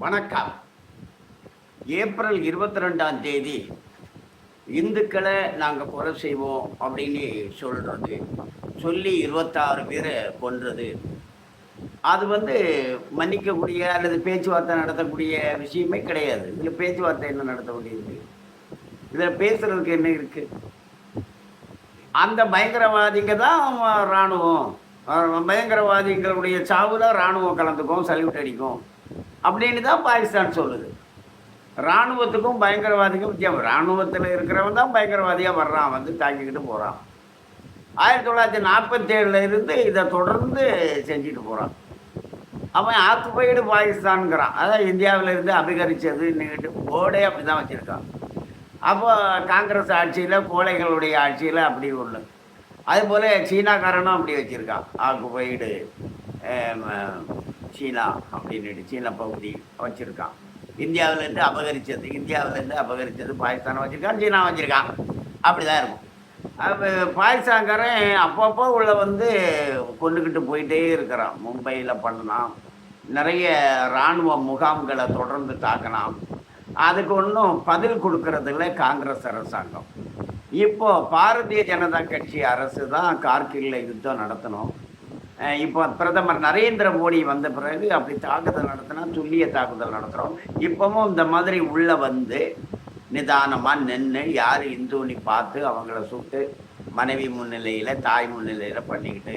வணக்கம். ஏப்ரல் இருபத்தி ரெண்டாம் தேதி இந்துக்களை நாங்கள் கொலை செய்வோம் அப்படின்னு சொல்கிறது சொல்லி இருபத்தாறு பேரை கொன்றது. அது வந்து மன்னிக்கக்கூடிய அல்லது பேச்சுவார்த்தை நடத்தக்கூடிய விஷயமே கிடையாது. இதில் பேச்சுவார்த்தை என்ன நடத்த முடியுது இதில் பேசுகிறதுக்கு என்ன இருக்குது அந்த பயங்கரவாதிங்க தான் இராணுவம் அஹ் பயங்கரவாதிகளுடைய தான் இராணுவம் கலந்துக்கும் சல்யூட் அடிக்கும். அப்படின்னு தான் பாகிஸ்தான் சொல்லுது. இராணுவத்துக்கும் பயங்கரவாதிக்கும் வித்தியாசம். இராணுவத்தில் இருக்கிறவன் தான் பயங்கரவாதியாக வர்றான் வந்து தாக்கிக்கிட்டு போகிறான் ஆயிரத்தி தொள்ளாயிரத்தி நாற்பத்தேழில் இருந்து இதை தொடர்ந்து செஞ்சுட்டு போகிறான் அவன் ஆக்குப்பைடு பாகிஸ்தான்ங்கிறான். அதான் இந்தியாவிலேருந்து இருந்து அபிகரித்தது இன்னைக்கிட்டு போர்டே அப்படி தான் வச்சுருக்கான். அப்போ காங்கிரஸ் ஆட்சியில் கோழைகளுடைய ஆட்சியில் அப்படி உள்ள. அதுபோல் சீனாக்காரனும் அப்படி வச்சுருக்கான். ஆக்குப்பைடு சீனா அப்படின்னு சீன பகுதி வச்சுருக்கான். இந்தியாவிலேருந்து அபகரித்தது இந்தியாவிலேருந்து அபகரித்தது பாகிஸ்தானை வச்சுருக்கான் சீனா வச்சுருக்கான். அப்படி தான் இருக்கும். அப்போ பாகிஸ்தான்காரன் அப்பப்போ உள்ள வந்து கொண்டுக்கிட்டு போயிட்டே இருக்கிறான். மும்பையில் பண்ணலாம். நிறைய இராணுவ முகாம்களை தொடர்ந்து தாக்கலாம் அதுக்கு ஒன்றும் பதில் கொடுக்கறதில்ல காங்கிரஸ் அரசாங்கம். இப்போ பாரதிய ஜனதா கட்சி அரசு தான் கார்கில்ல யுத்தம் நடத்தணும். இப்போ பிரதமர் நரேந்திர மோடி வந்த பிறகு அப்படி தாக்குதல் நடத்தினா துல்லிய தாக்குதல் நடத்துகிறோம் இப்போவும் இந்த மாதிரி உள்ள வந்து நிதானமாக நின்று யார் இந்துன்னு பார்த்து அவங்கள சுட்டு மனைவி முன்னிலையில் தாய் முன்னிலையில் பண்ணிக்கிட்டு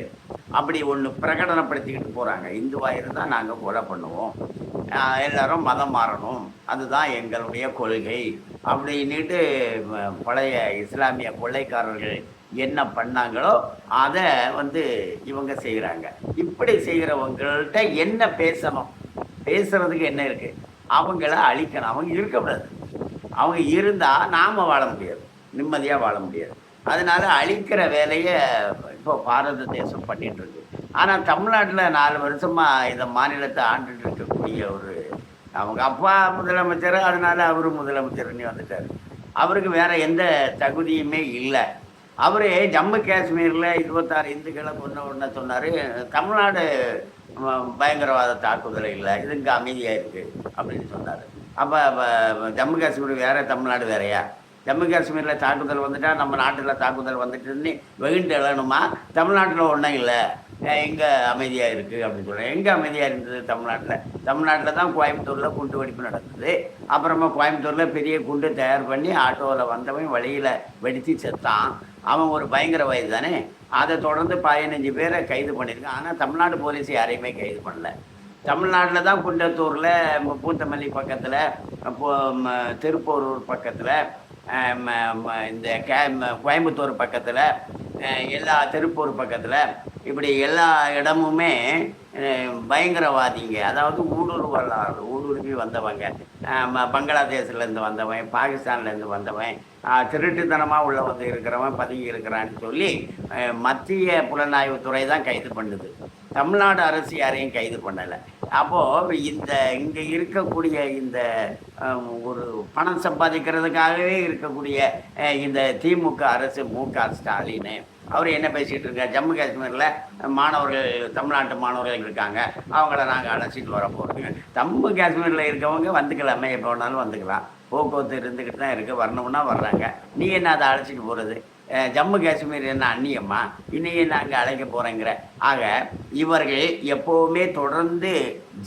அப்படி ஒன்று பிரகடனப்படுத்திக்கிட்டு போகிறாங்க இந்துவாக இருந்தால் நாங்கள் கொலை பண்ணுவோம். எல்லாரும் மதம் மாறணும். அதுதான் எங்களுடைய கொள்கை. அப்படின்னுட்டு பழைய இஸ்லாமிய கொள்ளைக்காரர்கள் என்ன பண்ணாங்களோ அதை வந்து இவங்க செய்கிறாங்க இப்படி செய்கிறவங்கள்ட்ட என்ன பேசணும்? பேசுறதுக்கு என்ன இருக்கு? அவங்கள அழிக்கணும். அவங்க இருக்கக்கூடாது. அவங்க இருந்தால் நாம் வாழ முடியாது. நிம்மதியாக வாழ முடியாது. அதனால் அழிக்கிற வேலையை இப்போ பாரத தேசம் பண்ணிகிட்ருக்கு ஆனால் தமிழ்நாட்டில் நாலு வருஷமாக இந்த மாநிலத்தை ஆண்டுட்டு இருக்கக்கூடிய ஒரு அவங்க அப்பா முதலமைச்சர் அதனால அவரும் முதலமைச்சர்னு வந்துட்டார். அவருக்கு வேறு எந்த தகுதியுமே இல்லை. அவர் ஜம்மு காஷ்மீரில் இருபத்தாறு இந்துக்களை கொண்ட உடனே சொன்னார் தமிழ்நாடு பயங்கரவாத தாக்குதல் இல்லை இது இங்கே அமைதியாக இருக்குது அப்படின்னு சொன்னார். அப்போ ஜம்மு காஷ்மீர் வேறு தமிழ்நாடு வேறையா? ஜம்மு காஷ்மீரில் தாக்குதல் வந்துட்டால் நம்ம நாட்டில் தாக்குதல் வந்துட்டுன்னு வெகுண்டு எழணுமா? தமிழ்நாட்டில் ஒன்றும் இல்லை. எங்கே அமைதியாக இருக்குது அப்படின்னு சொல்கிறேன் எங்கே அமைதியாக இருந்தது தமிழ்நாட்டில்? தமிழ்நாட்டில் தான் கோயம்புத்தூரில் குண்டு வெடிப்பு நடந்தது. அப்புறமா கோயம்புத்தூரில் பெரிய குண்டு தயார் பண்ணி ஆட்டோவில் வந்தவன் வழியில் வெடித்து செத்தான். அவன் ஒரு பயங்கரவாதி தானே? அதை தொடர்ந்து பதினஞ்சு பேரை கைது பண்ணியிருக்கான். ஆனால் தமிழ்நாடு போலீஸ் யாரையுமே கைது பண்ணல. தமிழ்நாட்டில் தான் குண்டத்தூரில் ம- பூத்தமல்லி பக்கத்தில் ம, திருப்போரூர் பக்கத்தில் இந்த கே கோயம்புத்தூர் பக்கத்தில் எல்லா திருப்பூர் பக்கத்தில் இப்படி எல்லா இடமுமே பயங்கரவாதிங்க. அதாவது ஊடுருவலாளர் ஊடுருவி வந்தவங்க. ம- பங்களாதேஷ்லேருந்து வந்தவன் பாகிஸ்தான்லேருந்து வந்தவன் திருட்டுத்தனமாக உள்ள வந்து இருக்கிறவன் பதுங்கி இருக்கிறான்னு சொல்லி மத்திய புலனாய்வுத்துறை தான் கைது பண்ணுது. தமிழ்நாடு அரசு யாரையும் கைது பண்ணலை. அப்போது இந்த இங்கே இருக்கக்கூடிய இந்த ஒரு பணம் சம்பாதிக்கிறதுக்காகவே இருக்கக்கூடிய இந்த திமுக அரசு மு க ஸ்டாலின். அவர் என்ன பேசிகிட்டு இருக்கார்? ஜம்மு காஷ்மீரில் மாணவர்கள் தமிழ்நாட்டு மாணவர்கள் இருக்காங்க. அவங்கள நாங்கள் அழைச்சிட்டு வர போகிறோங்க ஜம்மு காஷ்மீரில் இருக்கவங்க வந்துக்கலாமே எப்போ வேணாலும் வந்துக்கலாம். போக்குவரத்து இருந்துக்கிட்டு தான் இருக்குது வரணும்னா வர்றாங்க. நீ என்ன அதை அழைச்சிட்டு போகிறது ஜம்மு காஷ்மீர் என்ன அந்நியம்மா இன்னையே நாங்கள் அழைக்க போகிறேங்கிற ஆக இவர்கள் எப்போவுமே தொடர்ந்து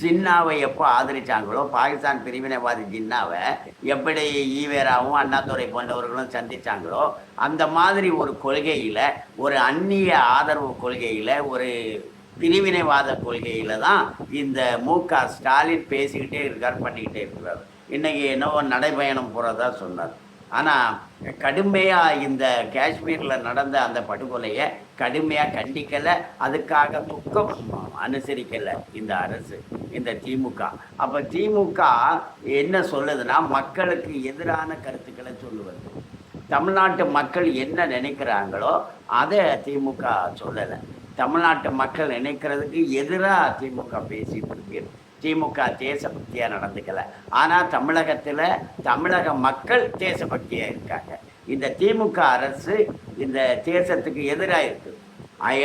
ஜின்னாவை எப்போ ஆதரிச்சாங்களோ பாகிஸ்தான் பிரிவினைவாதி ஜின்னாவை எப்படி ஈவேராவும் அண்ணாதுரை போன்றவர்களும் சந்திச்சாங்களோ அந்த மாதிரி ஒரு கொள்கையில் ஒரு அந்நிய ஆதரவு கொள்கையில் ஒரு பிரிவினைவாத கொள்கையில் தான் இந்த மு க ஸ்டாலின் பேசிக்கிட்டே இருக்கார் பண்ணிக்கிட்டே இருக்கிறார். இன்றைக்கி என்னவோ நடைபயணம் போகிறதா சொன்னார். ஆனால் கடுமையாக இந்த காஷ்மீரில் நடந்த அந்த படுகொலையை கடுமையாக கண்டிக்கலை அதுக்காக துக்கம் அனுசரிக்கலை இந்த அரசு இந்த திமுக. அப்போ திமுக என்ன சொல்லுதுன்னா மக்களுக்கு எதிரான கருத்துக்களை சொல்லுவது. தமிழ்நாட்டு மக்கள் என்ன நினைக்கிறாங்களோ அதை திமுக சொல்லலை. தமிழ்நாட்டு மக்கள் நினைக்கிறதுக்கு எதிராக திமுக பேசிட்டு இருக்கு. திமுக தேசபக்தியாக நடந்துக்கல. ஆனால் தமிழகத்தில் தமிழக மக்கள் தேசபக்தியாக இருக்காங்க. இந்த திமுக அரசு இந்த தேசத்துக்கு எதிராக இருக்குது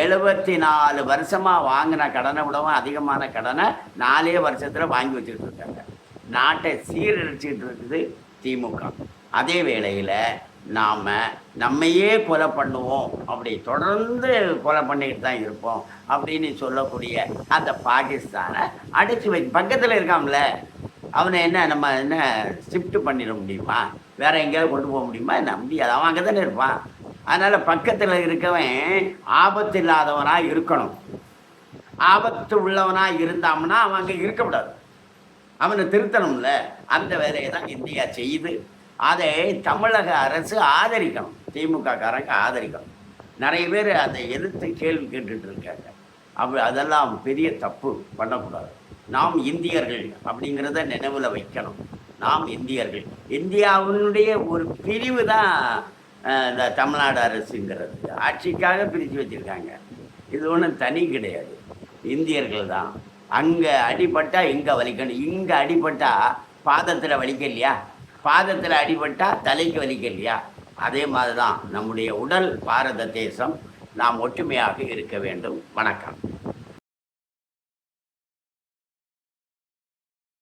எழுபத்தி நாலு வருஷமாக வாங்கின கடனை விடவும் அதிகமான கடனை நாலே வருஷத்தில் வாங்கி வச்சுக்கிட்டு இருக்காங்க. நாட்டை சீரழிச்சிட்டு இருக்குது திமுக. அதே வேளையில் நாம் நம்மையே கொலை பண்ணுவோம். அப்படி தொடர்ந்து கொலை பண்ணிக்கிட்டு தான் இருப்போம் அப்படின்னு சொல்லக்கூடிய அந்த பாகிஸ்தானை அடித்து வை பக்கத்தில் இருக்கான்ல அவனை என்ன நம்ம என்ன ஷிஃப்ட் பண்ணிட முடியுமா? வேற எங்கேயாவது கொண்டு போக முடியுமா? என்ன முடியாது. அவன் அங்கே தானே இருப்பான். அதனால் பக்கத்தில் இருக்கவன் ஆபத்து இல்லாதவனாக இருக்கணும். ஆபத்து உள்ளவனாக இருந்தாம்னா அவன் அங்கே இருக்கக்கூடாது அவனை திருத்தணும்ல. அந்த வேலையை தான் இந்தியா செய்யுது. அதை தமிழக அரசு ஆதரிக்கணும். திமுக காரங்க ஆதரிக்கணும். நிறைய பேர் அதை எதிர்த்து கேள்வி கேட்டுட்டு இருக்காங்க. அப்படி அதெல்லாம் பெரிய தப்பு பண்ணக்கூடாது. நாம் இந்தியர்கள் அப்படிங்கிறத நினைவில் வைக்கணும். நாம் இந்தியர்கள். இந்தியாவினுடைய ஒரு பிரிவு தான் இந்த தமிழ்நாடு அரசுங்கிறது. ஆட்சிக்காக பிரித்து வச்சுருக்காங்க. இது ஒன்றும் தனி கிடையாது. இந்தியர்கள் தான். அங்கே அடிபட்டால் இங்கே வலிக்கணும். இங்கே அடிபட்டால் பாதத்தில் வலிக்கலையா பாதத்தில் அடிபட்டால் தலைக்கு வலிக்கலையா அதே மாதிரி தான் நம்முடைய உடல் பாரத தேசம் நாம் ஒற்றுமையாக இருக்க வேண்டும். வணக்கம்.